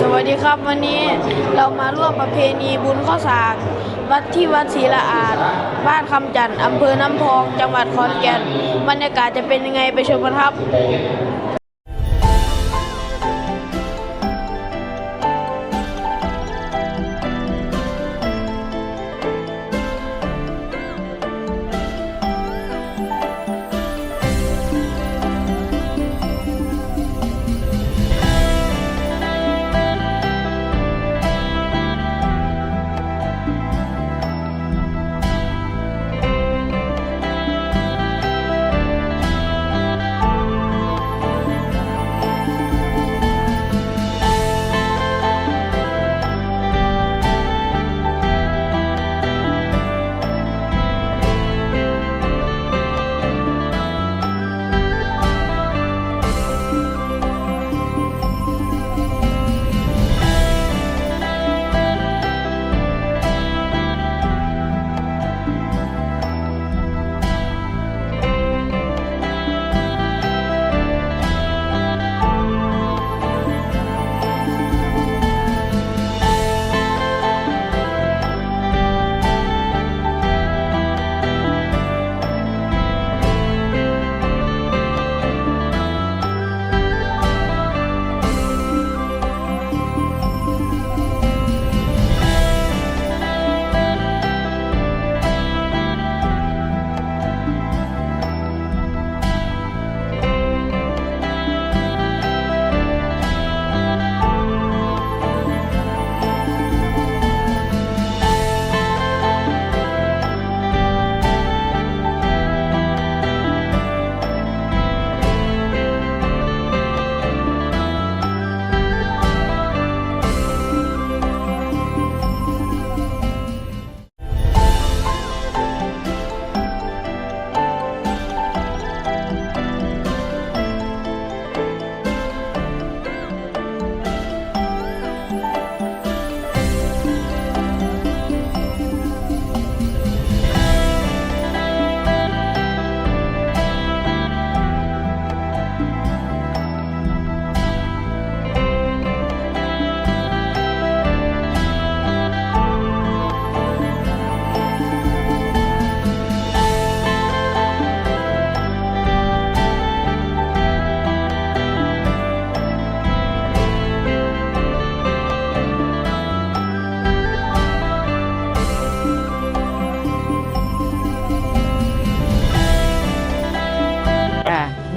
สวัสดีครับวันนี้เรามาร่วมประเพณีบุญข้าวสาก วัดที่วัดศรีละอาด บ้านคำจันทร์อำเภอน้ำพอง จังหวัดขอนแก่นบรรยากาศจะเป็นยังไงไปชมกันครับ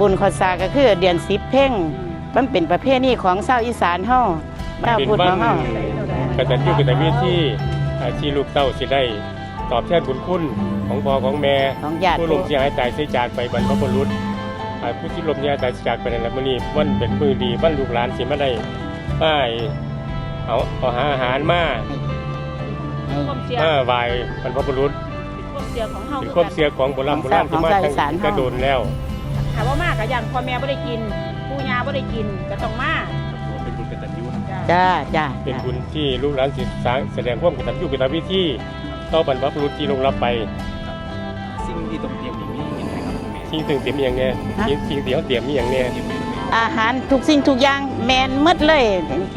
บุญขอสากก็คือเดือนสิบเพ่งมันเป็นประเพณีของชาวอีสานเฮาบ้านเป็นพูดวัของเฮากตัญญูกตเวทีอ่าที่ลูกเต้าสิได้ตอบแทนบุญคุณของพ่อของแม่ของญาติผู้ลมเสียหายตายเสียจากไปบรรพบุรุษอ่าผู้ที่ลมเสียหายตายเสียจากไปในละมื้อนี้วันเป็นมือดีวันลูกหลานสิมาได้ป้ายเอาเอาหาอาหารมาความเสียมาไหว้บรรพบุรุษความเสียของเฮาเป็นคือความกันเสียของโบราณโบราณที่มาตั้งกระโดนแล้ว ถามว่ามากกับอย่างพ่อแม่บ่ได้กินปู่ย่าบ่ได้กินก็ต้องมาเป็นบุญกตัญญูจ้าจ้าเป็นบุญที่ลูกหลานสิสร้างแสดงความกตัญญูกตเวทีต่อบรรพบุรุษที่ลงรับไปสิ่งที่ต้องเตรียมอย่างนี้ยังไงครับคุณแม่สิ่งถึงเตรียมอหย่างเนี้ยสิ่งสิ่งที่เขาเตรียมมีอย่างเนี้ยอาหารทุกสิ่งทุกอย่างแมนหมดเลย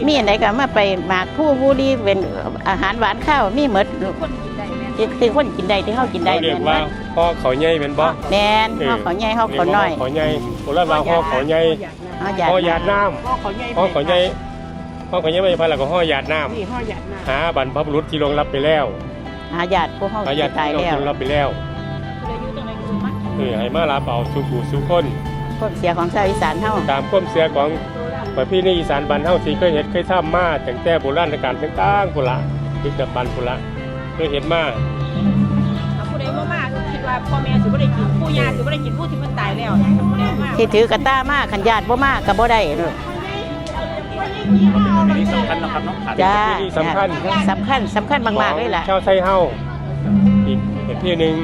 มีอันไหนก็มาไปหมากผู้บุรีเป็นอาหารหวานข้าวมีหมด คนกิน ได้แม่นที่ที่คนกินได้ที่เฮากินได้เขาเรียกแม่ว่านพ่อเขาใหญ่เป็นบ่แมนเฮาเขาใหญ่เฮาเขาน้อยเขาใหญ่โบราณว่าพ่อเขาใหญ่เฮาอยากพ่อหยาดน้พ่อเขาใหญ่ำพ่อเขาใหญ่พ่อเขาใหญ่ไม่ใช่พระแล้วก็พ่อหยาดน้นี่พ่อหยาดน้ำหาบรรพบุรุษที่ลงรับไปแล้วหาญาติผู้เฮาหาญาติตายที่แล้วลงรับไปแล้วำคืออายุตั้งแต่คือมักเออให้มาลาเป่าสุขูสุคนความเสียของชาวอีสานเฮาตามความเสียของประเพณีอีสานบ้านเฮาที่เคยเห็นเคยทำมาตั้งแต่โบราณกาลต่างๆพุ่นละดึกดำบรรพ์พุ่นละ เคยเห็นมาถ้าผู้ใดบ่มาก็คิดว่าพ่อแม่สิบ่ได้กินปู่ย่าสิบ่ได้กินผู้ที่มันตายแล้วถ้าผู้ใดบ่มาที่ถือกระต้ามาขันญาติบ่มาก็บ่ได้เด้ออันนี้สำคัญนะครับน้องขาดจ้าเป็นที่สำคัญสำคัญสำคัญมากๆเลยล่ะ ชาวไทยเฮาอีกประเภทหนึ่ง